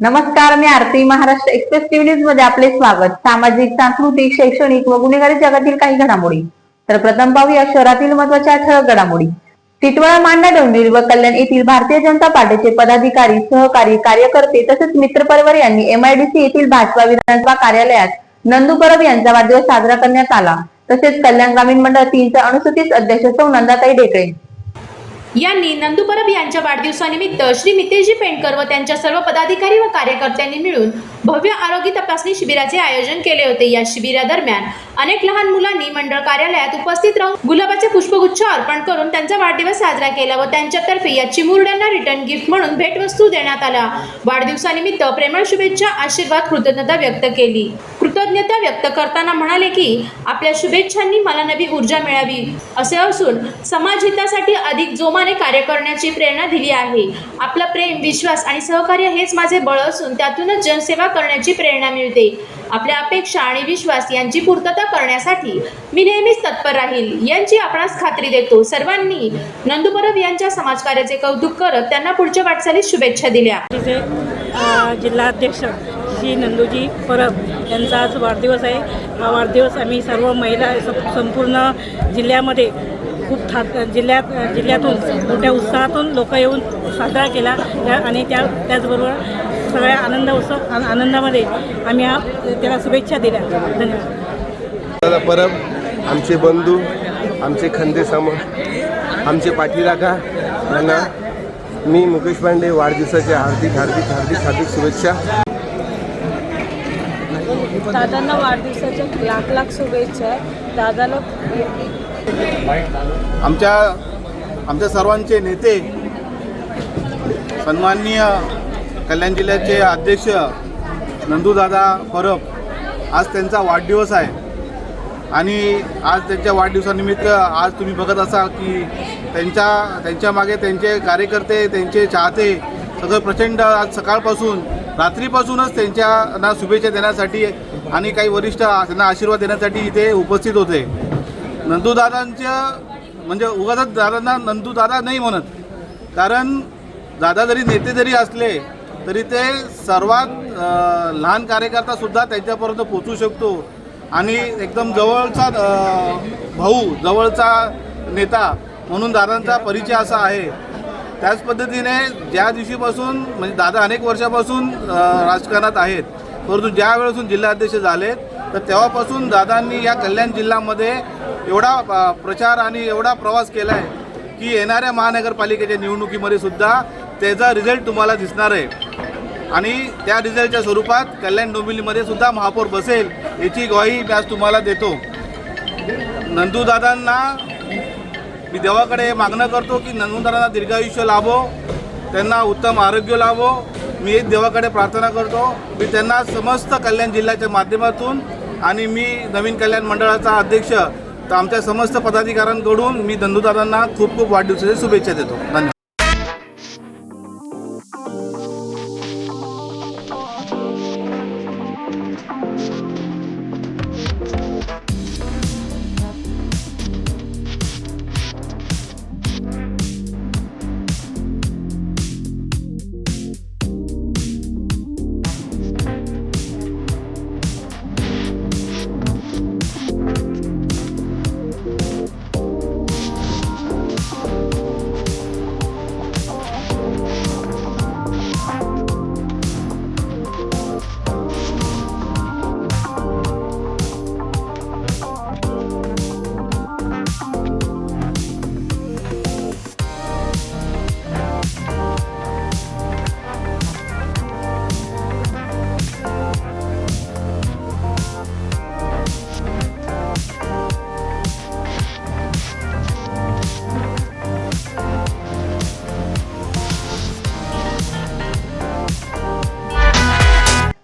नमस्कार मी Aarti Maharashtra Express TV न्यूजमध्ये आपले स्वागत. सामाजिक सांस्कृतिक शैक्षणिक व गुन्हेगारी जगातील काही घडामोडी. तर प्रथम पाहूया शहरातील महत्त्वाच्या ठळक घडामोडी. टिटवाळा मांडा डोंबिवली व कल्याण येथील भारतीय जनता पार्टीचे पदाधिकारी सहकारी कार्यकर्ते तसेच मित्रपरिवार यांनी एमआयडीसी येथील भाजपा विधानसभा कार्यालयात नंदू परब यांचा वाढदिवस साजरा करण्यात आला. तसेच कल्याण ग्रामीण मंडळ तीनच्या अनुसूचित अध्यक्ष सौ नंदाताई ढेकळे यांनी नंदू परब यांच्या वाढदिवसानिमित्त श्री मितेशजी पेंडकर व त्यांच्या सर्व पदाधिकारी व कार्यकर्त्यांनी मिळून भव्य आरोग्य तपासणी शिबिराचे आयोजन केले होते. या शिबिरादरम्यान अनेक लहान मुलांनी मंडळ कार्यालयात उपस्थित राहून गुलाबाचे पुष्पगुच्छ अर्पण करून त्यांचा वाढदिवस साजरा केला व त्यांच्यातर्फे या चिमुरड्यांना रिटर्न गिफ्ट म्हणून भेटवस्तू देण्यात आल्या. वाढदिवसानिमित्त प्रेमळ शुभेच्छा आशीर्वाद कृतज्ञता व्यक्त केली. कृतज्ञता व्यक्त करताना म्हणाले की आपल्या शुभेच्छांनी मला नवी ऊर्जा मिळावी असे असून समाज हितासाठी अधिक जोमाने कार्य करण्याची प्रेरणा दिली आहे. आपला प्रेम विश्वास आणि सहकार्य हेच माझे बळ असून त्यातूनच जनसेवा करण्याची प्रेरणा मिळते. आपल्या अपेक्षा आणि विश्वास यांची पूर्तता करण्यासाठी मी नेहमीच तत्पर राहील यांची आपणास खात्री देतो. सर्वांनी नंदू परब यांच्या समाजकार्याचे कौतुक करत त्यांना पुढच्या वाटचालीस शुभेच्छा दिल्या. जिल्हा जिल्हाध्यक्ष श्री नंदूजी परब. यांचा आज वाढदिवस आहे. हा वाढदिवस आम्ही सर्व महिला स- संपूर्ण जिल्ह्यामध्ये खूप था जिल्ह्यात जिल्ह्यातून मोठ्या उत्साहातून लोक येऊन साजरा केला. त्या आणि त्या त्याचबरोबर सगळ्या आनंद उत्सव आनंदामध्ये आम्ही हा त्याला शुभेच्छा दिल्या. धन्यवाद. परब आमचे बंधू आमचे खंदे समोर आमचे पाठीराखा यांना मी मुकेश पांडे वाढदिवसाच्या हार्दिक हार्दिक हार्दिक हार्दिक शुभेच्छा. दादांना वाढदिवसाच्या लाख लाख शुभेच्छा आहे. दादाला आमच्या आमच्या सर्वांचे नेते सन्माननीय कल्याण जिल्ह्याचे अध्यक्ष नंदूदादा परब आज त्यांचा वाढदिवस आहे. आणि आज त्यांच्या वाढदिवसानिमित्त आज तुम्ही बघत असाल की त्यांच्या त्यांच्या मागे त्यांचे कार्यकर्ते त्यांचे चाहते सगळं प्रचंड आज सकाळपासून रात्रीपासूनच त्यांच्याना शुभेच्छा देण्यासाठी आणि काही वरिष्ठ त्यांना आशीर्वाद देण्यासाठी इथे उपस्थित होते. नंदूदादांच्या म्हणजे उगाच दादांना नंदूदादा नाही म्हणत. कारण दादा जरी नेते जरी असले तरी ते सर्वात लहान कार्यकर्तासुद्धा त्यांच्यापर्यंत पोचू शकतो. आणि एकदम जवळचा भाऊ जवळचा नेता म्हणून दादांचा परिचय असा आहे. त्याच पद्धतीने ज्या दिवशीपासून म्हणजे दादा अनेक वर्षापासून राजकारणात आहेत परंतु ज्या वेळेसून जिल्हाध्यक्ष झाले तर तेव्हापासून दादांनी या कल्याण जिल्ह्यामध्ये एवढा प्रचार आणि एवढा प्रवास केला आहे की येणाऱ्या महानगरपालिकेच्या निवडणुकीमध्ये सुद्धा त्याचा रिझल्ट तुम्हाला दिसणार आहे. आणि त्या रिझल्टच्या स्वरूपात कल्याण डोंबिवलीमध्ये सुद्धा महापौर बसेल याची ग्वाही मी आज तुम्हाला देतो. नंदूदादांना मी देवाकडे मागणं करतो की नंदूदादांना दीर्घायुष्य लाभो त्यांना उत्तम आरोग्य लाभो. मी एक देवाकडे प्रार्थना करतो. मी त्यांना समस्त कल्याण जिल्ह्याच्या माध्यमातून आणि मी नवीन कल्याण मंडळाचा अध्यक्ष तर आमच्या समस्त पदाधिकाऱ्यांकडून मी धंदुदारांना खूप खूप वाढदिवसाच्या शुभेच्छा देतो. धन्यवाद.